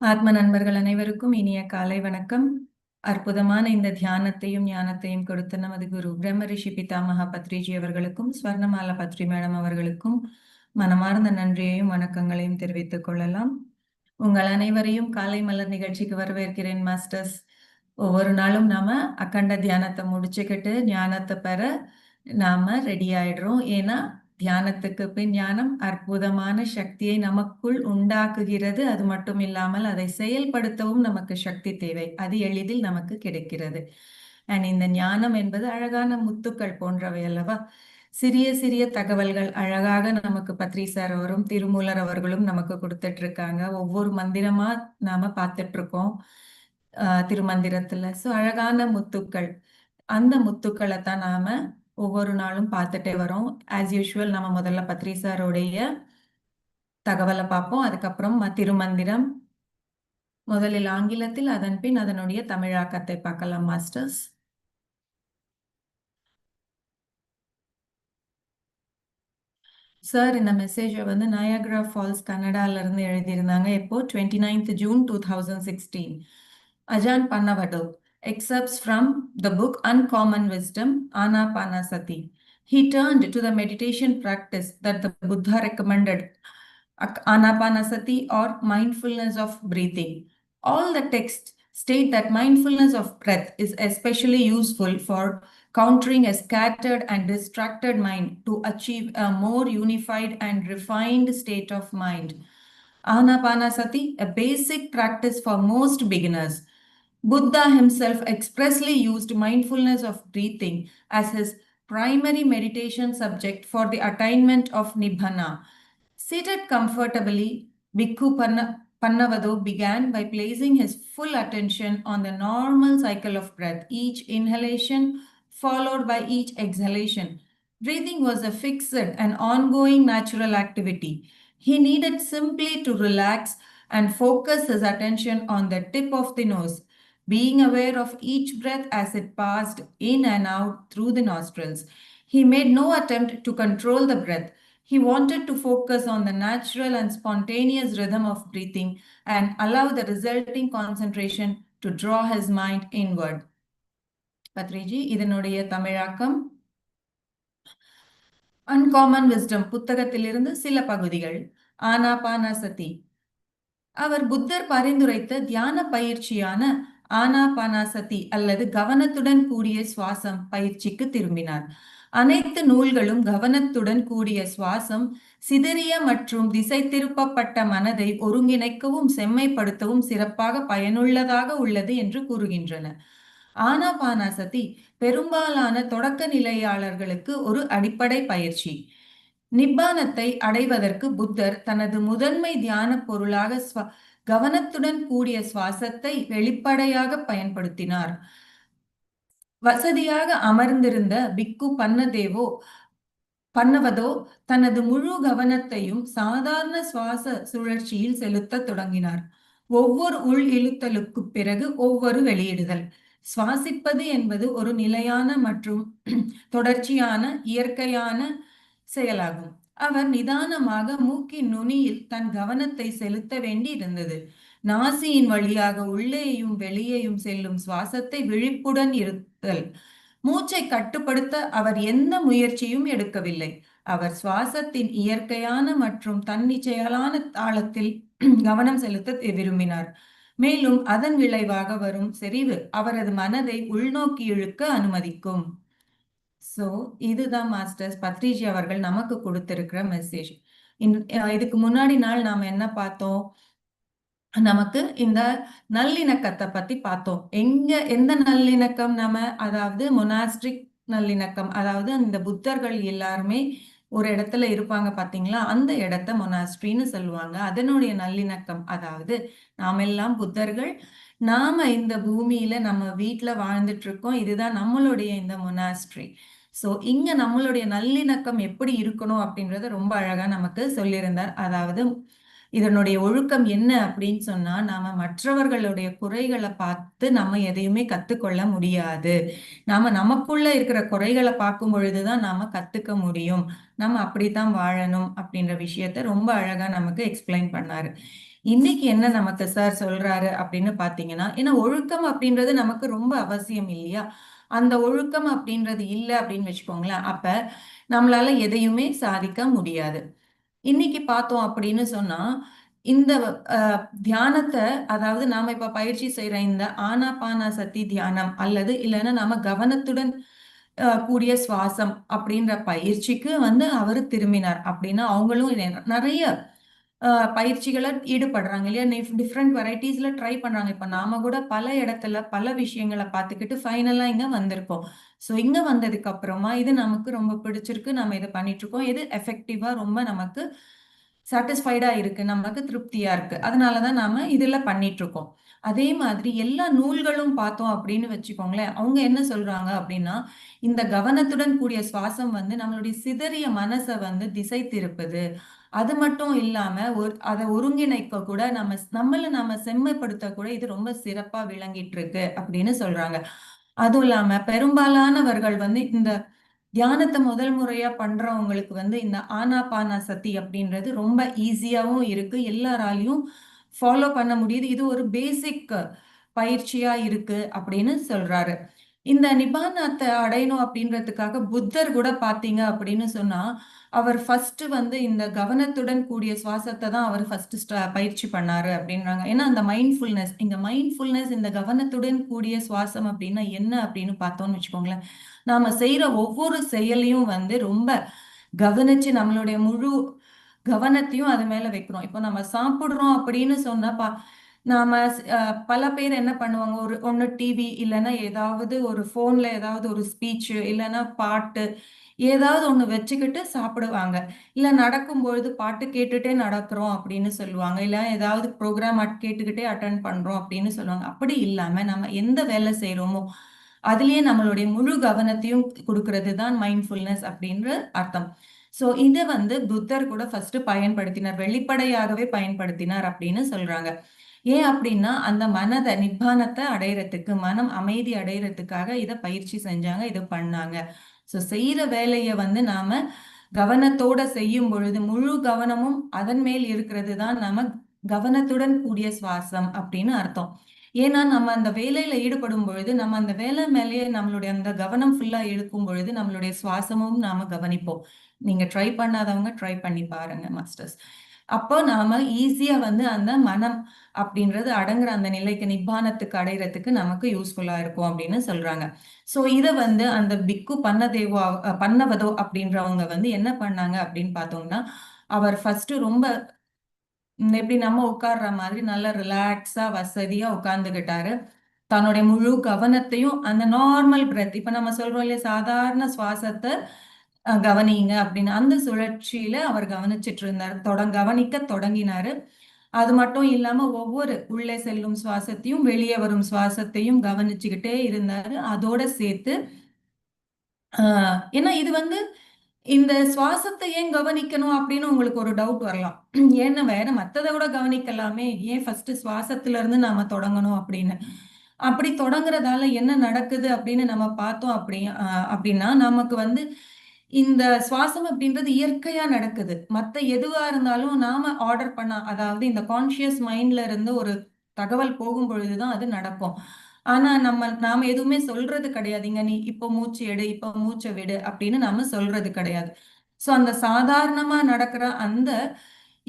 ஆத்ம நண்பர்கள் அனைவருக்கும் இனிய காலை வணக்கம். அற்புதமான இந்த தியானத்தையும் ஞானத்தையும் கொடுத்த நமது குரு பிரம்ம ரிஷி பிதாமகா பத்ரிஜி அவர்களுக்கும் ஸ்வர்ணமாலா பத்ரி மேடம் அவர்களுக்கும் மனமார்ந்த நன்றியையும் வணக்கங்களையும் தெரிவித்துக் கொள்ளலாம். உங்கள் அனைவரையும் காலை மலர் நிகழ்ச்சிக்கு வரவேற்கிறேன் மாஸ்டர்ஸ். ஒவ்வொரு நாளும் நாம அக்கண்ட தியானத்தை முடிச்சுக்கிட்டு ஞானத்தை பெற நாம ரெடி ஆயிடுறோம். ஏன்னா தியானத்துக்கு பின் ஞானம் அற்புதமான சக்தியை நமக்குள் உண்டாக்குகிறது. அது மட்டும் இல்லாமல் அதை செயல்படுத்தவும் நமக்கு சக்தி தேவை. அது எளிதில் நமக்கு கிடைக்கிறது. அண்ட் இந்த ஞானம் என்பது அழகான முத்துக்கள் போன்றவை அல்லவா? சிறிய சிறிய தகவல்கள் அழகாக நமக்கு பத்ரி சார் அவரும் திருமூலர் அவர்களும் நமக்கு கொடுத்துட்டு இருக்காங்க ஒவ்வொரு மந்திரமா நாம பார்த்துட்டு இருக்கோம் திருமந்திரத்துல. ஸோ அழகான முத்துக்கள். அந்த முத்துக்களை தான் நாம ஒவ்வொரு நாளும் பார்த்துட்டே வரோம். ஆஸ் யூஷுவல் நம்ம முதல்ல பத்ரி சாரோடைய தகவலை பார்ப்போம். அதுக்கப்புறம் திருமந்திரம். முதலில் ஆங்கிலத்தில் அதன் பின் அதனுடைய தமிழாக்கத்தை பார்க்கலாம் மாஸ்டர்ஸ் சார் இந்த மெசேஜை வந்து நயாகரா ஃபால்ஸ் கனடாலேருந்து எழுதியிருந்தாங்க. எப்போ twenty ninth June two thousand sixteen அஜான் பண்ணவடோ excerpts from the book Uncommon Wisdom, Anapanasati. He turned to the meditation practice that the Buddha recommended, Anapanasati or mindfulness of breathing. All the texts state that mindfulness of breath is especially useful for countering a scattered and distracted mind to achieve a more unified and refined state of mind. Anapanasati, a basic practice for most beginners, Buddha himself expressly used mindfulness of breathing as his primary meditation subject for the attainment of Nibbana. Seated comfortably, Bhikkhu Panna, Pannavado began by placing his full attention on the normal cycle of breath, each inhalation followed by each exhalation. Breathing was a fixed and ongoing natural activity. He needed simply to relax and focus his attention on the tip of the nose being aware of each breath as it passed in and out through the nostrils. He made no attempt to control the breath. He wanted to focus on the natural and spontaneous rhythm of breathing and allow the resulting concentration to draw his mind inward. Badriji இதனுடைய தமிழாக்கம் uncommon wisdom புத்தகத்திலிருந்து சில பகுதிகள் ஆனாபானசதி அவர் புத்தர் பரிந்துரைத்த தியான பயிற்சியான ஆனாபானாசதி அல்லது கவனத்துடன் கூடிய சுவாசம் பயிற்சிக்கு திரும்பினார். அனைத்து நூல்களும் கவனத்துடன் கூடிய சுவாசம் சிதறிய மற்றும் திசை திருப்பப்பட்ட மனதை ஒருங்கிணைக்கவும் செம்மைப்படுத்தவும் சிறப்பாக பயனுள்ளதாக உள்ளது என்று கூறுகின்றன. ஆனாபானாசதி பெரும்பாலான தொடக்க நிலையாளர்களுக்கு ஒரு அடிப்படை பயிற்சி. நிப்பானத்தை அடைவதற்கு புத்தர் தனது முதன்மை தியான பொருளாக கவனத்துடன் கூடிய சுவாசத்தை வெளிப்படையாக பயன்படுத்தினார். வசதியாக அமர்ந்திருந்த பிக்கு பன்னதேவோ பண்ணவதோ தனது முழு கவனத்தையும் சாதாரண சுவாச சுழற்சியில் செலுத்த தொடங்கினார். ஒவ்வொரு உள் இழுத்தலுக்கு பிறகு ஒவ்வொரு வெளியிடுதல். சுவாசிப்பது என்பது ஒரு நிலையான மற்றும் தொடர்ச்சியான இயற்கையான செயலாகும். அவர் நிதானமாக மூக்கின் நுனியில் தன் கவனத்தை செலுத்த வேண்டி இருந்தது நாசியின் வழியாக உள்ளேயும் வெளியேயும் செல்லும் சுவாசத்தை விழிப்புடன் இருத்தல். மூச்சை கட்டுப்படுத்த அவர் எந்த முயற்சியும் எடுக்கவில்லை. அவர் சுவாசத்தின் இயற்கையான மற்றும் தன்னிச்சையாலான தாளத்தில் கவனம் செலுத்த விரும்பினார். மேலும் அதன் விளைவாக வரும் செறிவு அவரது மனதை உள்நோக்கி இழுக்க அனுமதிக்கும். ஸோ இதுதான் மாஸ்டர்ஸ் பத்ரிஜி அவர்கள் நமக்கு கொடுத்திருக்கிற மெசேஜ் இதுக்கு முன்னாடி நாள் நாம் என்ன பார்த்தோம்? நமக்கு இந்த நல்லிணக்கத்தை பத்தி பார்த்தோம். எங்க எந்த நல்லிணக்கம் நம்ம? அதாவது மொனாஸ்ட்ரிக் நல்லிணக்கம். அதாவது இந்த புத்தர்கள் எல்லாருமே ஒரு இடத்துல இருப்பாங்க பாத்தீங்களா? அந்த இடத்த மொனாஸ்ட்ரின்னு சொல்லுவாங்க. அதனுடைய நல்லிணக்கம். அதாவது நாமெல்லாம் புத்தர்கள். நாம இந்த பூமியில நம்ம வீட்டுல வாழ்ந்துட்டு இருக்கோம். இதுதான் நம்மளுடைய இந்த மொனாஸ்ட்ரி ஸோ இங்க நம்மளுடைய நல்லிணக்கம் எப்படி இருக்கணும் அப்படின்றத ரொம்ப அழகா நமக்கு சொல்லியிருந்தார். அதாவது இதனுடைய ஒழுக்கம் என்ன அப்படின்னு சொன்னா நாம மற்றவர்களுடைய குறைகளை பார்த்து நம்ம எதையுமே கத்துக்கொள்ள முடியாது. நாம நமக்குள்ள இருக்கிற குறைகளை பார்க்கும் பொழுதுதான் நாம கத்துக்க முடியும். நம்ம அப்படித்தான் வாழணும் அப்படின்ற விஷயத்த ரொம்ப அழகா நமக்கு எக்ஸ்பிளைன் பண்ணாரு. இன்னைக்கு என்ன நமக்கு சார் சொல்றாரு அப்படின்னு பாத்தீங்கன்னா ஏன்னா ஒழுக்கம் அப்படின்றது நமக்கு ரொம்ப அவசியம் இல்லையா? அந்த ஒழுக்கம் அப்படின்றது இல்லை அப்படின்னு வச்சுக்கோங்களேன். அப்ப நம்மளால எதையுமே சாதிக்க முடியாது. இன்னைக்கு பார்த்தோம் அப்படின்னு சொன்னா இந்த தியானத்தை அதாவது நாம இப்ப பயிற்சி செய்யற இந்த ஆனாபான சக்தி தியானம் அல்லது இல்லைன்னா நாம கவனத்துடன் கூடிய சுவாசம் அப்படின்ற பயிற்சிக்கு வந்து அவர் திரும்பினார் அப்படின்னா அவங்களும் நிறைய பயிற்சிகளை ஈடுபடுறாங்க இல்லையா? டிஃப்ரெண்ட் வெரைட்டிஸ்ல ட்ரை பண்றாங்க. இப்ப நாம கூட பல இடத்துல பல விஷயங்களை பார்த்துக்கிட்டு ஃபைனலா இங்க வந்திருக்கோம். ஸோ இங்க வந்ததுக்கு அப்புறமா இது நமக்கு ரொம்ப பிடிச்சிருக்கு. நம்ம இதை பண்ணிட்டு இருக்கோம் இது எஃபெக்டிவா ரொம்ப நமக்கு சாட்டிஸ்ஃபைடா இருக்கு நமக்கு திருப்தியா இருக்கு. அதனாலதான் நாம இதுல பண்ணிட்டு இருக்கோம் அதே மாதிரி எல்லா நூல்களும் பார்த்தோம் அப்படின்னு வச்சுக்கோங்களேன். அவங்க என்ன சொல்றாங்க அப்படின்னா இந்த கவனத்துடன் கூடிய சுவாசம் வந்து நம்மளுடைய சிதறிய மனசை வந்து திசை திருப்புது. அது மட்டும் இல்லாம ஒரு அதை ஒருங்கிணைக்க கூட நம்ம நம்மள நம்ம செம்மைப்படுத்த கூட இது ரொம்ப சிறப்பா விளங்கிட்டு இருக்கு அப்படின்னு சொல்றாங்க. அதுவும் இல்லாம பெரும்பாலானவர்கள் வந்து இந்த தியானத்தை முதல் முறையா பண்றவங்களுக்கு வந்து இந்த ஆனாபானா சதி அப்படின்றது ரொம்ப ஈஸியாவும் இருக்கு. எல்லாராலையும் ஃபாலோ பண்ண முடியுது. இது ஒரு பேசிக் பயிற்சியா இருக்கு அப்படின்னு சொல்றாரு. இந்த நிபானத்தை அடையணும் அப்படின்றதுக்காக புத்தர் கூட பாத்தீங்க அப்படின்னு சொன்னா அவர் ஃபர்ஸ்ட் வந்து இந்த கவனத்துடன் கூடிய சுவாசத்தை தான் அவர் ஃபர்ஸ்ட் பயிற்சி பண்ணாரு அப்படின்றாங்க. ஏன்னா அந்த மைண்ட்ஃபுல்னஸ் இந்த மைண்ட்ஃபுல்னஸ் இந்த கவனத்துடன் கூடிய சுவாசம் அப்படின்னா என்ன அப்படின்னு பார்த்தோம்னு வச்சுக்கோங்களேன். நாம செய்யற ஒவ்வொரு செயலையும் வந்து ரொம்ப கவனிச்சு நம்மளுடைய முழு கவனத்தையும் அது மேல வைக்கிறோம் இப்போ நம்ம சாப்பிடுறோம் அப்படின்னு சொன்னா பா நாம பல பேர் என்ன பண்ணுவாங்க? ஒரு ஒன்று டிவி இல்லைன்னா ஏதாவது ஒரு ஃபோன்ல ஏதாவது ஒரு ஸ்பீச் இல்லைன்னா பாட்டு ஏதாவது ஒன்று வச்சுக்கிட்டு சாப்பிடுவாங்க. இல்லை நடக்கும்பொழுது பாட்டு கேட்டுட்டே நடக்கிறோம் அப்படின்னு சொல்லுவாங்க. இல்லை ஏதாவது ப்ரோக்ராம் கேட்டுக்கிட்டே அட்டன் பண்ணுறோம் அப்படின்னு சொல்லுவாங்க. அப்படி இல்லாமல் நம்ம எந்த வேலை செய்கிறோமோ அதுலேயே நம்மளுடைய முழு கவனத்தையும் கொடுக்கறது தான் மைண்ட்ஃபுல்னஸ் அப்படின்ற அர்த்தம். ஸோ இதை வந்து புத்தர் கூட ஃபர்ஸ்ட் பயன்படுத்தினார். வெளிப்படையாகவே பயன்படுத்தினார் அப்படின்னு சொல்றாங்க. ஏன் அப்படின்னா அந்த மனதை நிப்பானத்தை அடையிறதுக்கு மனம் அமைதி அடையிறதுக்காக இதை பயிற்சி செஞ்சாங்க இதை பண்ணாங்க. ஸோ செய்கிற வேலையை வந்து நாம கவனத்தோட செய்யும் பொழுது முழு கவனமும் அதன் மேல் இருக்கிறது தான் நம்ம கவனத்துடன் கூடிய சுவாசம் அப்படின்னு அர்த்தம். ஏன்னா நம்ம அந்த வேலையில ஈடுபடும் பொழுது நம்ம அந்த வேலை மேலேயே நம்மளுடைய அந்த கவனம் ஃபுல்லா எடுக்கும் பொழுது நம்மளுடைய சுவாசமும் நாம கவனிப்போம். நீங்க ட்ரை பண்ணாதவங்க ட்ரை பண்ணி பாருங்க மாஸ்டர்ஸ் அப்போ நாம ஈஸியா வந்து அந்த மனம் அப்படின்றது அடங்குற அந்த நிலைக்கு நிப்பானத்துக்கு அடையிறதுக்கு நமக்கு யூஸ்ஃபுல்லா இருக்கும் அப்படின்னு சொல்றாங்க. ஸோ இதை வந்து அந்த பிக்கு பண்ணதேவோ பண்ணவதோ அப்படின்றவங்க வந்து என்ன பண்ணாங்க அப்படின்னு பார்த்தோம்னா அவர் ஃபர்ஸ்ட் ரொம்ப எப்படி நம்ம உட்கார்ற மாதிரி நல்லா ரிலாக்ஸா வசதியா உட்கார்ந்துகிட்டாரு. தன்னுடைய முழு கவனத்தையும் அந்த நார்மல் பிரெத் இப்ப நம்ம சொல்றோம் இல்லையா சாதாரண சுவாசத்தை கவனிங்க அப்படின்னு அந்த சுழற்சியில அவர் கவனிச்சிட்டு இருந்தார் தொட கவனிக்க தொடங்கினாரு. அது மட்டும் இல்லாம ஒவ்வொரு உள்ளே செல்லும் சுவாசத்தையும் வெளியே வரும் சுவாசத்தையும் கவனிச்சுக்கிட்டே இருந்தாரு. அதோட சேர்த்து ஆஹ் ஏன்னா இது வந்து இந்த சுவாசத்தை ஏன் கவனிக்கணும் அப்படின்னு உங்களுக்கு ஒரு டவுட் வரலாம். ஏன்னா வேற மத்ததை கூட கவனிக்கலாமே. ஏன் ஃபர்ஸ்ட் சுவாசத்துல இருந்து நாம தொடங்கணும் அப்படின்னு. அப்படி தொடங்குறதால என்ன நடக்குது அப்படின்னு நம்ம பார்த்தோம் அப்படி அப்படின்னா நமக்கு வந்து இந்த சுவாசம் அப்படின்றது இயற்கையா நடக்குது. மத்த எதுவா இருந்தாலும் நாம ஆர்டர் பண்ண அதாவது இந்த கான்ஷியஸ் மைண்ட்ல இருந்து ஒரு தகவல் போகும் பொழுதுதான் அது நடக்கும். ஆனா நம்ம நாம எதுவுமே சொல்றது கிடையாதுங்க நீ இப்போ மூச்சு எடு இப்போ மூச்சை விடு அப்படின்னு நாம சொல்றது கிடையாது. சோ அந்த சாதாரணமா நடக்கிற அந்த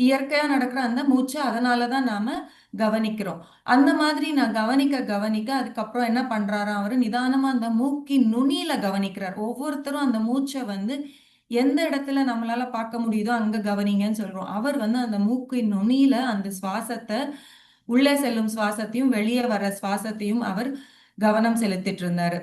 இயற்கையாக நடக்கிற அந்த மூச்சை அதனாலதான் நாம் கவனிக்கிறோம். அந்த மாதிரி நான் கவனிக்க கவனிக்க அதுக்கப்புறம் என்ன பண்ணுறாரு அவர்? நிதானமாக அந்த மூக்கின் நுனியில் கவனிக்கிறார். ஒவ்வொருத்தரும் அந்த மூச்சை வந்து எந்த இடத்துல நம்மளால பார்க்க முடியுதோ அங்கே கவனிங்கன்னு சொல்கிறோம் அவர் வந்து அந்த மூக்கின் நுனியில் அந்த சுவாசத்தை உள்ளே செல்லும் சுவாசத்தையும் வெளியே வர சுவாசத்தையும் அவர் கவனம் செலுத்திட்டு இருந்தாரு.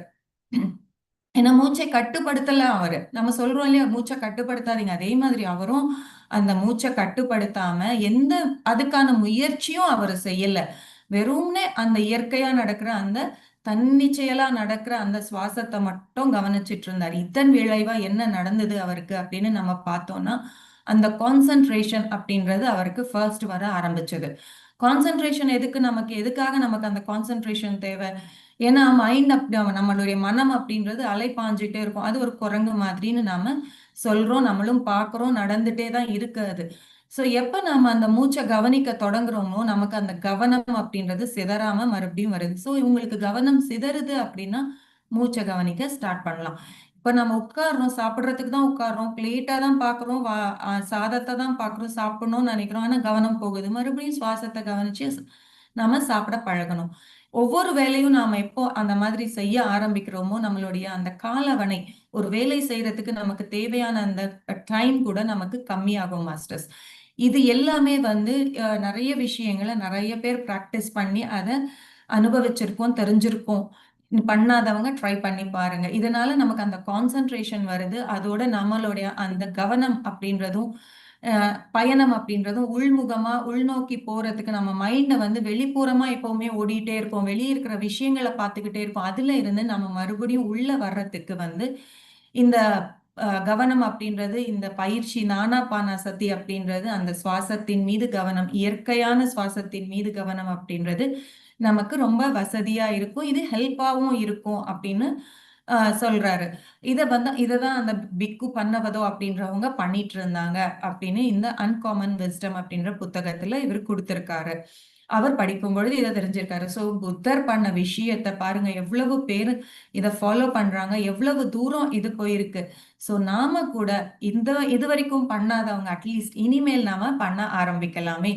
ஏன்னா மூச்சை கட்டுப்படுத்தல அவரு. நம்ம சொல்றோம் இல்லையா மூச்சை கட்டுப்படுத்தாதீங்க. அதே மாதிரி அவரும் அந்த மூச்சை கட்டுப்படுத்தாம எந்த அதுக்கான முயற்சியும் அவர் செய்யல. வெறும்னே அந்த இயற்கையா நடக்கிற அந்த தன்னிச்சையலா நடக்கிற அந்த சுவாசத்தை மட்டும் கவனிச்சிட்டு இருந்தார் இதன் விளைவா என்ன நடந்தது அவருக்கு அப்படின்னு நம்ம பார்த்தோம்னா அந்த கான்சன்ட்ரேஷன் அப்படின்றது அவருக்கு ஃபர்ஸ்ட் வர ஆரம்பிச்சது. கான்சன்ட்ரேஷன் எதுக்கு? நமக்கு எதுக்காக நமக்கு அந்த கான்சன்ட்ரேஷன் தேவை? ஏன்னா மைண்ட் அப்படி நம்மளுடைய மனம் அப்படின்றது அலைப்பாஞ்சிட்டே இருக்கும். அது ஒரு குரங்கு மாதிரின்னு நாம சொல்றோம் நம்மளும் பார்க்குறோம் நடந்துட்டே தான் இருக்காது ஸோ எப்போ நாம அந்த மூச்சை கவனிக்க தொடங்குறோமோ நமக்கு அந்த கவனம் அப்படின்றது சிதறாம மறுபடியும் வருது. ஸோ இவங்களுக்கு கவனம் சிதறுது அப்படின்னா மூச்சை கவனிக்க ஸ்டார்ட் பண்ணலாம். இப்போ நம்ம உட்கார்றோம் சாப்பிட்றதுக்கு தான் உட்கார்றோம் பிளேட்டாக தான் பார்க்குறோம் வா- சாதத்தை தான் பார்க்குறோம் சாப்பிடணும்னு நினைக்கிறோம் ஆனால் கவனம் போகுது. மறுபடியும் சுவாசத்தை கவனிச்சு நம்ம சாப்பிட பழகணும். ஒவ்வொரு வேலையும் நாம எப்போ அந்த மாதிரி செய்ய ஆரம்பிக்கிறோமோ நம்மளுடைய அந்த காலவணை ஒரு வேலை செய்யறதுக்கு நமக்கு தேவையான அந்த டைம் கூட நமக்கு கம்மியாகும் மாஸ்டர்ஸ் இது எல்லாமே வந்து நிறைய விஷயங்களை நிறைய பேர் ப்ராக்டிஸ் பண்ணி அதை அனுபவிச்சிருக்கோம் தெரிஞ்சிருக்கோம். பண்ணாதவங்க ட்ரை பண்ணி பாருங்க. இதனால நமக்கு அந்த கான்சன்ட்ரேஷன் வருது. அதோட நம்மளுடைய அந்த கவனம் அப்படின்றதும் பயணம் அப்படின்றதும் உள்முகமா உள்நோக்கி போறதுக்கு நம்ம மைண்டை வந்து வெளிப்புறமா எப்பவுமே ஓடிட்டே இருக்கோம். வெளியே இருக்கிற விஷயங்களை பார்த்துக்கிட்டே இருப்போம் அதுல இருந்து நம்ம மறுபடியும் உள்ள வர்றதுக்கு வந்து இந்த கவனம் அப்படின்றது இந்த பயிற்சி நானா பானாசதி அப்படின்றது அந்த சுவாசத்தின் மீது கவனம் இயற்கையான சுவாசத்தின் மீது கவனம் அப்படின்றது நமக்கு ரொம்ப வசதியா இருக்கும். இது ஹெல்ப்பாகவும் இருக்கும் அப்படின்னு சொல்றாரு. இதை வந்து இததான் அந்த பிக்கு பண்ணவதோ அப்படின்றவங்க பண்ணிட்டு இருந்தாங்க அப்படின்னு இந்த அன்காமன் விஸ்டம் அப்படின்ற புத்தகத்துல இவர் கொடுத்திருக்காரு. அவர் படிக்கும் பொழுது இதை தெரிஞ்சிருக்காரு. ஸோ புத்தர் பண்ண விஷயத்த பாருங்க எவ்வளவு பேர் இதை ஃபாலோ பண்றாங்க எவ்வளவு தூரம் இது போயிருக்கு. ஸோ நாம கூட இந்த இது வரைக்கும் பண்ணாதவங்க அட்லீஸ்ட் இனிமேல் நாம பண்ண ஆரம்பிக்கலாமே.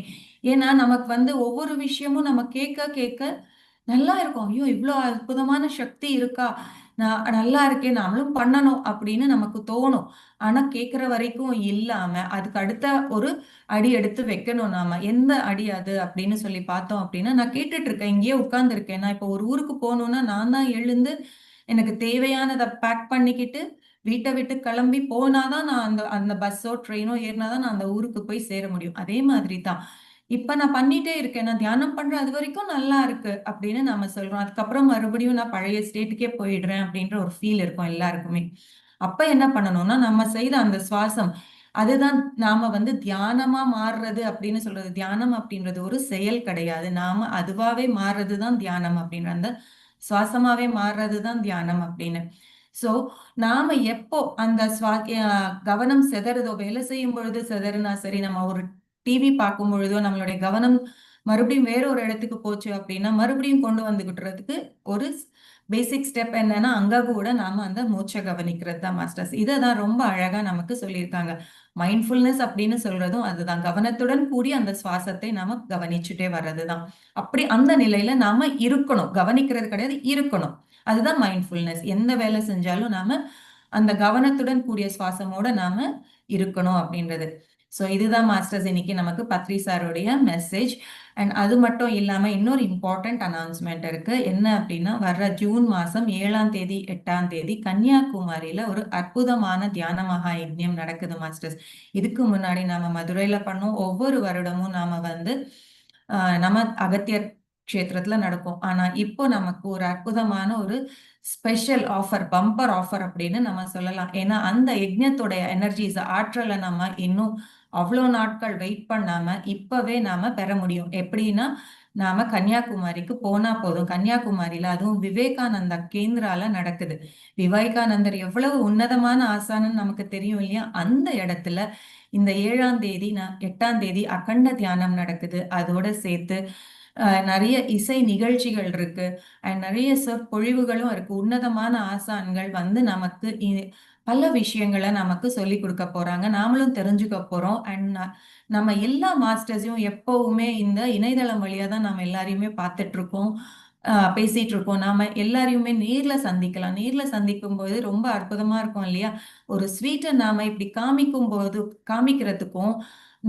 ஏன்னா நமக்கு வந்து ஒவ்வொரு விஷயமும் நம்ம கேட்க கேட்க நல்லா இருக்கும். ஐயோ இவ்வளோ அற்புதமான சக்தி இருக்கா? நான் நல்லா இருக்கேன் நாமளும் பண்ணணும் அப்படின்னு நமக்கு தோணும். ஆனா கேட்குற வரைக்கும் இல்லாம அதுக்கு அடுத்த ஒரு அடி எடுத்து வைக்கணும் நாம. எந்த அடி அது அப்படின்னு சொல்லி பார்த்தோம் அப்படின்னா நான் கேட்டுட்டு இருக்கேன் இங்கேயே உட்கார்ந்து இருக்கேன் நான் இப்போ ஒரு ஊருக்கு போகணும்னா நான் தான் எழுந்து எனக்கு தேவையானதை பேக் பண்ணிக்கிட்டு வீட்டை விட்டு கிளம்பி போனாதான் நான் அந்த அந்த பஸ்ஸோ ட்ரெயினோ ஏறினாதான் நான் அந்த ஊருக்கு போய் சேர முடியும். அதே மாதிரி தான். இப்ப நான் பண்ணிட்டே இருக்கேன். நான் தியானம் பண்றேன் அது வரைக்கும் நல்லா இருக்கு அப்படின்னு நம்ம சொல்றோம். அதுக்கப்புறம் மறுபடியும் நான் பழைய ஸ்டேட்டுக்கே போயிடுறேன் அப்படின்ற ஒரு ஃபீல் இருக்கும் எல்லாருக்குமே. அப்ப என்ன பண்ணணும்னா நம்ம செய்த அந்த சுவாசம் அதுதான் நாம வந்து தியானமா மாறுறது அப்படின்னு சொல்றது. தியானம் அப்படின்றது ஒரு செயல் கிடையாது. நாம அதுவாவே மாறுறதுதான் தியானம் அப்படின்ற அந்த சுவாசமாவே மாறுறதுதான் தியானம் அப்படின்னு. ஸோ நாம எப்போ அந்த சுவா கவனம் செதறதோ வேலை செய்யும் பொழுது செதறுனா சரி நம்ம ஒரு டிவி பார்க்கும் பொழுதோ நம்மளுடைய கவனம் மறுபடியும் வேற ஒரு இடத்துக்கு போச்சு அப்படின்னா மறுபடியும் கொண்டு வந்துகிட்டுறதுக்கு ஒரு பேசிக் ஸ்டெப் என்னன்னா அங்க கூட நாம அந்த மூச்சை கவனிக்கிறது தான் மாஸ்டர்ஸ் இதை தான் ரொம்ப அழகா நமக்கு சொல்லியிருக்காங்க. மைண்ட்ஃபுல்னஸ் அப்படின்னு சொல்றதும் அதுதான். கவனத்துடன் கூடி அந்த சுவாசத்தை நாம கவனிச்சுட்டே வர்றதுதான் அப்படி அந்த நிலையில நாம இருக்கணும். கவனிக்கிறது கிடையாது இருக்கணும். அதுதான் மைண்ட்ஃபுல்னஸ் எந்த வேலை செஞ்சாலும் நாம அந்த கவனத்துடன் கூடிய சுவாசமோட நாம இருக்கணும் அப்படின்றது. ஸோ இதுதான் மாஸ்டர்ஸ் இன்னைக்கு நமக்கு பத்ரி சாருடைய மெசேஜ் அண்ட் அது மட்டும் இல்லாமல் இன்னொரு இம்பார்ட்டன்ட் அனௌன்ஸ்மெண்ட் இருக்கு. என்ன அப்படின்னா வர்ற ஜூன் மாசம் ஏழாம் தேதி எட்டாம் தேதி கன்னியாகுமரியில ஒரு அற்புதமான தியான மகா யஜ்யம் நடக்குது மாஸ்டர்ஸ் இதுக்கு முன்னாடி நாம மதுரையில பண்ணோம். ஒவ்வொரு வருடமும் நாம வந்து நம்ம அகத்தியர் க்ஷேத்திரத்துல நடக்கும். ஆனா இப்போ நமக்கு ஒரு அற்புதமான ஒரு ஸ்பெஷல் ஆஃபர் பம்பர் ஆஃபர் அப்படின்னு நம்ம சொல்லலாம். ஏன்னா அந்த யஜ்ஞத்தோடைய எனர்ஜிஸ் ஆற்றலை நம்ம இன்னும் அவ்வளோ நாட்கள் வெயிட் பண்ணாம இப்பவே நாம பெற முடியும். எப்படின்னா நாம கன்னியாகுமரிக்கு போனா போதும். கன்னியாகுமரியில அதுவும் விவேகானந்தா கேந்திரால நடக்குது. விவேகானந்தர் எவ்வளவு உன்னதமான ஆசானன்னு நமக்கு தெரியும் இல்லையா? அந்த இடத்துல இந்த ஏழாம் தேதி நான் எட்டாம் தேதி அகண்ட தியானம் நடக்குது. அதோட சேர்த்து நிறைய இசை நிகழ்ச்சிகள் இருக்கு. அண்ட் நிறைய சொற்பொழிவுகளும் இருக்கு. உன்னதமான ஆசான்கள் வந்து நமக்கு இ- பல விஷயங்களை நமக்கு சொல்லி கொடுக்க போறாங்க. நாமளும் தெரிஞ்சுக்க போறோம். அண்ட் நம்ம எல்லா மாஸ்டர்ஸையும் எப்பவுமே இந்த இணையதளம் வழியா தான் நம்ம எல்லாரையுமே பார்த்துட்டு இருக்கோம் பேசிட்டு இருக்கோம் நாம எல்லாரையுமே நேர்ல சந்திக்கலாம். நேர்ல சந்திக்கும் போது ரொம்ப அற்புதமா இருக்கும் இல்லையா? ஒரு ஸ்வீட்டை நாம இப்படி காமிக்கும் போது காமிக்கிறதுக்கும்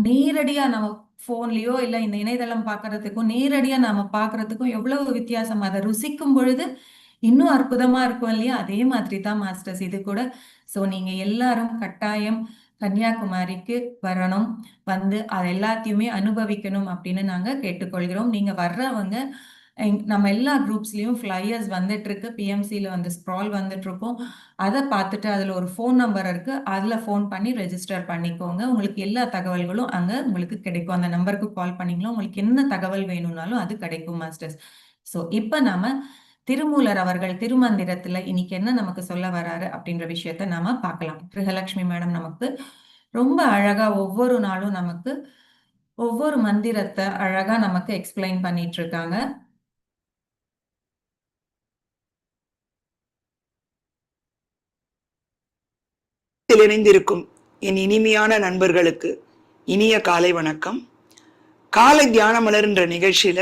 நேரடியா நம்ம போன்லயோ இல்ல இந்த இணையதளம் பார்க்கறதுக்கும் நேரடியா நாம பார்க்கறதுக்கும் எவ்வளவு வித்தியாசம். அதை ருசிக்கும் பொழுது இன்னும் அற்புதமா இருக்கும் இல்லையா? அதே மாதிரி தான் மாஸ்டர்ஸ். இது கூட ஸோ நீங்க எல்லாரும் கட்டாயம் கன்னியாகுமரிக்கு வரணும். வந்து அது எல்லாத்தையுமே அனுபவிக்கணும் அப்படின்னு நாங்க கேட்டுக்கொள்கிறோம். நீங்க வர்றவங்க நம்ம எல்லா குரூப்ஸ்லயும் ஃப்ளையர்ஸ் வந்துட்டு இருக்கு பிஎம்சியில் வந்து ஸ்க்ரால் வந்துட்டு இருக்கும் அதை பார்த்துட்டு அதில் ஒரு ஃபோன் நம்பர் இருக்கு. அதில் ஃபோன் பண்ணி ரெஜிஸ்டர் பண்ணிக்கோங்க. உங்களுக்கு எல்லா தகவல்களும் அங்கே உங்களுக்கு கிடைக்கும். அந்த நம்பருக்கு கால் பண்ணீங்களோ உங்களுக்கு என்ன தகவல் வேணும்னாலும் அது கிடைக்கும் மாஸ்டர்ஸ். ஸோ இப்போ நாம திருமூலர் அவர்கள் திருமந்திரத்துல இன்னைக்கு என்ன நமக்கு சொல்ல வராரு அப்படின்ற விஷயத்த நாம பார்க்கலாம். கிருஹலட்சுமி மேடம் நமக்கு ரொம்ப அழகா ஒவ்வொரு நாளும் நமக்கு ஒவ்வொரு மந்திரத்தை அழகா நமக்கு எக்ஸ்பிளைன் பண்ணிட்டு இருக்காங்க. இணைந்திருக்கும் என் இனிமையான நண்பர்களுக்கு இனிய காலை வணக்கம். காலை தியான மலர்ன்ற நிகழ்ச்சியில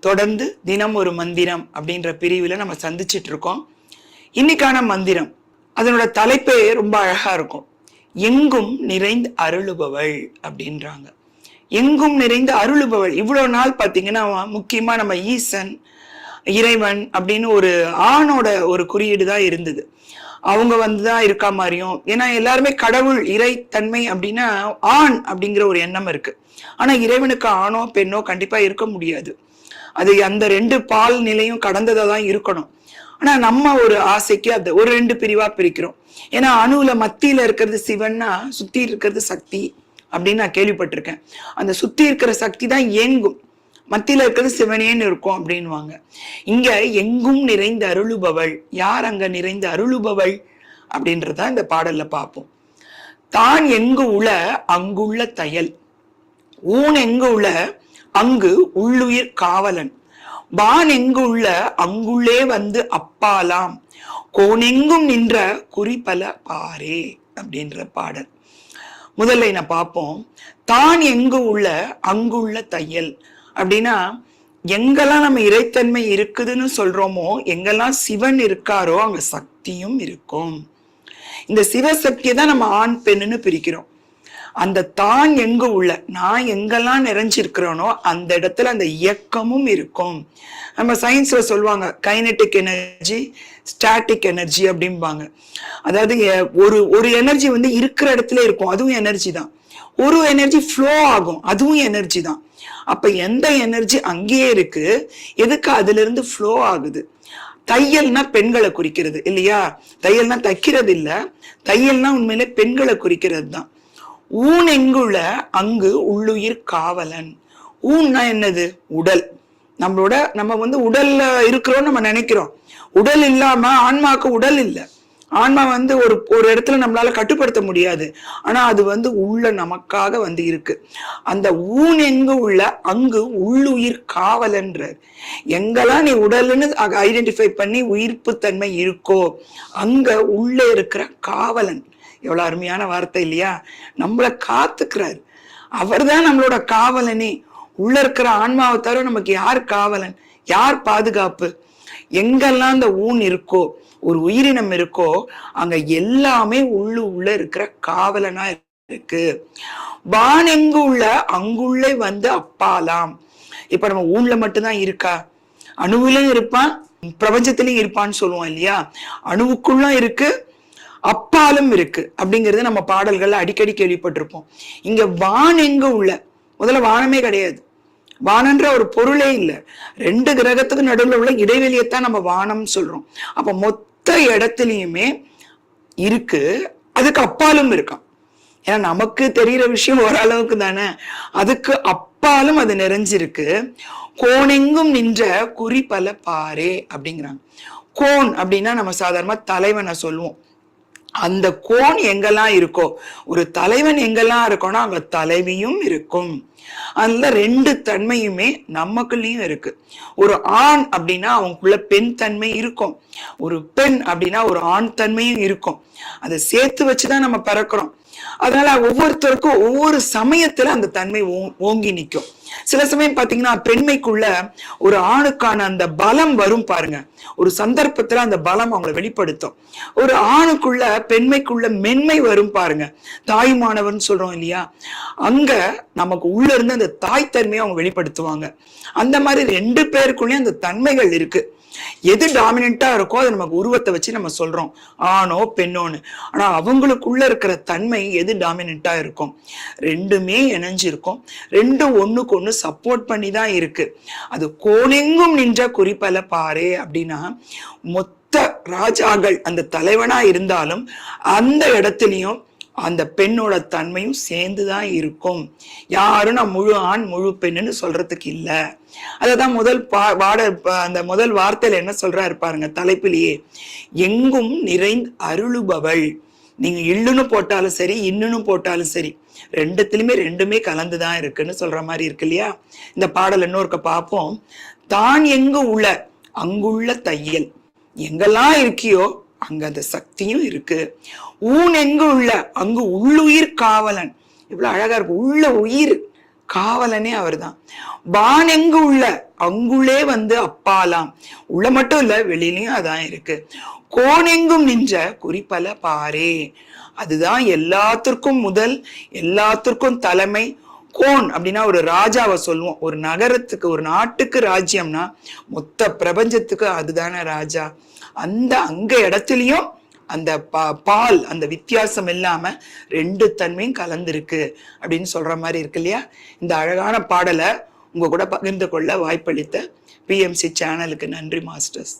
தொடர்ந்து தினம் ஒரு மந்திரம் அப்படின்ற பிரிவில் நம்ம சந்திச்சிட்டு இருக்கோம். இன்னைக்கான மந்திரம் அதனோட தலைப்பே ரொம்ப அழகா இருக்கும். எங்கும் நிறைந்து அருளுபவள் அப்படின்றாங்க. எங்கும் நிறைந்து அருளுபவள். இவ்வளோ நாள் பார்த்தீங்கன்னா முக்கியமா நம்ம ஈசன் இறைவன் அப்படின்னு ஒரு ஆணோட ஒரு குறியீடு தான் இருந்தது. அவங்க வந்துதான் இருக்கா மாதிரியும் ஏன்னா எல்லாருமே கடவுள் இறைத்தன்மை அப்படின்னா ஆண் அப்படிங்கிற ஒரு எண்ணம் இருக்கு. ஆனா இறைவனுக்கு ஆணோ பெண்ணோ கண்டிப்பா இருக்க முடியாது. அது அந்த ரெண்டு பால் நிலையும் கடந்ததா தான் இருக்கணும். ஆனா நம்ம ஒரு ஆசைக்கு அந்த ஒரு ரெண்டு பிரிவா பிரிக்கிறோம். ஏன்னா அணுல மத்தியில இருக்கிறது சிவன்னா சுத்தி இருக்கிறது சக்தி அப்படின்னு நான் கேள்விப்பட்டிருக்கேன். அந்த சுத்தி இருக்கிற சக்தி தான் இயங்கும். மத்தியில இருக்கிறது சிவனேன்னு இருக்கும் அப்படின்வாங்க இங்க எங்கும் நிறைந்த அருளுபவள் யார் அங்க நிறைந்த அருளுபவள் அப்படின்றத இந்த பாடல்ல பார்ப்போம். தான் எங்கு உள அங்குள்ள தையல். ஊன் எங்கு உள அங்கு உள்ளுயிர் காவலன். வான் எங்கு உள்ள அங்குள்ளே வந்து அப்பாலாம். கோனெங்கும் நின்ற குறிப்பல பாரே அப்படின்ற பாடல். முதல்ல என்ன பார்ப்போம். தான் எங்கு உள்ள அங்குள்ள தையல். அப்படின்னா எங்கெல்லாம் நம்ம இறைத்தன்மை இருக்குதுன்னு சொல்றோமோ எங்கெல்லாம் சிவன் இருக்காரோ அங்க சக்தியும் இருக்கும். இந்த சிவசக்தியை தான் நம்ம ஆண் பெண்ணுன்னு பிரிக்கிறோம். அந்த தான் எங்க உள்ள நான் எங்கெல்லாம் நிறைஞ்சிருக்கிறோனோ அந்த இடத்துல அந்த இயக்கமும் இருக்கும். நம்ம சயின்ஸ்ல சொல்லுவாங்க கைனெட்டிக் எனர்ஜி ஸ்டாட்டிக் எனர்ஜி அப்படிம்பாங்க. அதாவது எ- ஒரு ஒரு எனர்ஜி வந்து இருக்கிற இடத்துல இருக்கும் அதுவும் எனர்ஜி தான். ஒரு எனர்ஜி ஃப்ளோ ஆகும் அதுவும் எனர்ஜி தான். அப்ப எந்த எனர்ஜி அங்கேயே இருக்கு எதுக்கு அதுல இருந்து ஃப்ளோ ஆகுது? தையல்னா பெண்களை குறிக்கிறது இல்லையா? தையல்னா தைக்கிறது இல்ல தையல்னா உண்மையிலே பெண்களை குறிக்கிறது தான் ஊன் எங்குள்ள? அங்கு உள்ளுயிர் காவலன். ஊன்னா என்னது? உடல். நம்மளோட நம்ம வந்து உடல்ல இருக்கிறோம் நம்ம நினைக்கிறோம். உடல் இல்லாம ஆன்மாக்கு உடல் இல்லை. ஆன்மா வந்து ஒரு ஒரு இடத்துல நம்மளால கட்டுப்படுத்த முடியாது. ஆனா அது வந்து உள்ள நமக்காக வந்து இருக்கு. அந்த ஊன் எங்கு உள்ள? அங்கு உள்ளுயிர் காவலன்றார். எங்கெல்லாம் நீ உடல்னு ஐடென்டிஃபை பண்ணி உயிர்ப்பு தன்மை இருக்கோ அங்க உள்ள இருக்கிற காவலன். எவ்வளவு அருமையான வார்த்தை இல்லையா? நம்மளை காத்துக்கிறார். அவர்தான் நம்மளோட காவலனே. உள்ள இருக்கிற ஆன்மாவை தவிர நமக்கு யார் காவலன்? யார் பாதுகாப்பு? எங்கெல்லாம் அந்த ஊன் இருக்கோ ஒரு உயிரினம் இருக்கோ அங்க எல்லாமே உள்ளு உள்ள இருக்கிற காவலனா இருக்கு. வான் எங்கு உள்ள அங்குள்ளே வந்து அப்பாலாம். இப்ப நம்ம ஊன்ல மட்டும்தான் இருக்கா? அணுவிலும் இருப்பான் பிரபஞ்சத்திலையும் இருப்பான்னு சொல்லுவோம் இல்லையா? அணுவுக்குள்ளும் இருக்கு அப்பாலும் இருக்கு. அப்படிங்கிறது நம்ம பாடல்கள்ல அடிக்கடி கேள்விப்பட்டிருப்போம். இங்க வான் எங்க உள்ள? முதல்ல வானமே கிடையாது. வானன்ற ஒரு பொருளே இல்லை. ரெண்டு கிரகத்துக்கு நடுவுல உள்ள இடைவெளியைத்தான் நம்ம வானம் சொல்றோம். அப்ப மொத்த இடத்துலையுமே இருக்கு. அதுக்கு அப்பாலும் இருக்கான். ஏன்னா நமக்கு தெரிகிற விஷயம் ஓரளவுக்கு தானே. அதுக்கு அப்பாலும் அது நிறைஞ்சிருக்கு. கோணெங்கும் நின்ற குறிப்பல பாரே அப்படிங்கிறாங்க. கோன் அப்படின்னா நம்ம சாதாரணமா தலைவனை சொல்லுவோம். அந்த கோன் எங்கெல்லாம் இருக்கோ ஒரு தலைவன் எங்கெல்லாம் இருக்கோன்னா அங்க தலைவியும் இருக்கும். அதுல ரெண்டு தன்மையுமே நமக்குள்ளயும் இருக்கு. ஒரு ஆண் அப்படின்னா அவங்களுக்குள்ள பெண் தன்மை இருக்கும். ஒரு பெண் அப்படின்னா ஒரு ஆண் தன்மையும் இருக்கும். அதை சேர்த்து வச்சுதான் நம்ம பிறக்கிறோம். அதனால ஒவ்வொருத்தருக்கும் ஒவ்வொரு சமயத்துல அந்த தன்மை ஓ- ஓங்கி நிற்கும் சில சமயம் பாத்தீங்கன்னா பெண்மைக்குள்ள ஒரு ஆணுக்கான அந்த பலம் வரும் பாருங்க. ஒரு சந்தர்ப்பத்துல அந்த பலம் அவங்களை வெளிப்படுத்தும். ஒரு ஆணுக்குள்ள பெண்மைக்குள்ள மென்மை வரும் பாருங்க. தாய்மானவர்னு சொல்றோம் இல்லையா? அங்க நமக்கு உள்ள இருந்து அந்த தாய் தன்மையை அவங்க வெளிப்படுத்துவாங்க. அந்த மாதிரி ரெண்டு பேருக்குள்ளேயும் அந்த தன்மைகள் இருக்கு. எது டாமினண்டா இருக்கோ அதை நமக்கு உருவத்தை வச்சு நம்ம சொல்றோம். ஆணோ பெண்ணோன்னு. ஆனா அவங்களுக்குள்ள இருக்கிற தன்மை எது டாமினண்டா இருக்கும்? ரெண்டுமே இணைஞ்சிருக்கும். ரெண்டும் ஒண்ணுக்கு ஒண்ணு சப்போர்ட் பண்ணி தான் இருக்கு. அது கோணெங்கும் நின்ற குறிப்பல பாரு அப்படின்னா மொத்த ராஜாக்கள் அந்த தலைவனா இருந்தாலும் அந்த இடத்துலயும் அந்த பெண்ணோட தன்மையும் சேர்ந்து தான் இருக்கும். யாரும் நான் முழு ஆண் முழு பெண்ணுன்னு சொல்றதுக்கு இல்லை. அததான் முதல் பா வாட அந்த முதல் வார்த்தையில என்ன சொல்றாரு பாருங்க தலைப்பிலேயே. எங்கும் நிறைந்து அருளுபவள். நீங்க இல்லுன்னு போட்டாலும் சரி இன்னுன்னு போட்டாலும் சரி ரெண்டுத்திலுமே ரெண்டுமே கலந்துதான் இருக்குன்னு சொல்ற மாதிரி இருக்கு இல்லையா? இந்த பாடல் இன்னொருக்க பார்ப்போம் தான் எங்கு உள்ள அங்குள்ள தையல். எங்கெல்லாம் இருக்கியோ அங்க அந்த சக்தியும் இருக்கு. ஊன் எங்கு உள்ள? அங்கு உள்ளுயிர் காவலன். இவ்வளவு அழகா இருக்கு. உள்ள உயிர் காவலனே அவர்தான். வான் எங்கு உள்ள? அங்குள்ளே வந்து அப்பாலாம். உள்ள மட்டும் இல்ல வெளியிலயும் அதான் இருக்கு. கோணெங்கும் நின்ற குறிப்பல பாரே. அதுதான் எல்லாத்திற்கும் முதல் எல்லாத்திற்கும் தலைமை. கோன் அப்படின்னா ஒரு ராஜாவை சொல்லுவோம். ஒரு நகரத்துக்கு ஒரு நாட்டுக்கு ராஜ்யம்னா மொத்த பிரபஞ்சத்துக்கு அதுதானே ராஜா. அந்த அங்க இடத்துலயும் அந்த பா- பால் அந்த வித்தியாசம் இல்லாம ரெண்டு தன்மையும் கலந்துருக்கு அப்படின்னு சொல்ற மாதிரி இருக்கு இல்லையா? இந்த அழகான பாடலை உங்க கூட பகிர்ந்து கொள்ள வாய்ப்பளித்த பிஎம்சி சேனலுக்கு நன்றி மாஸ்டர்ஸ்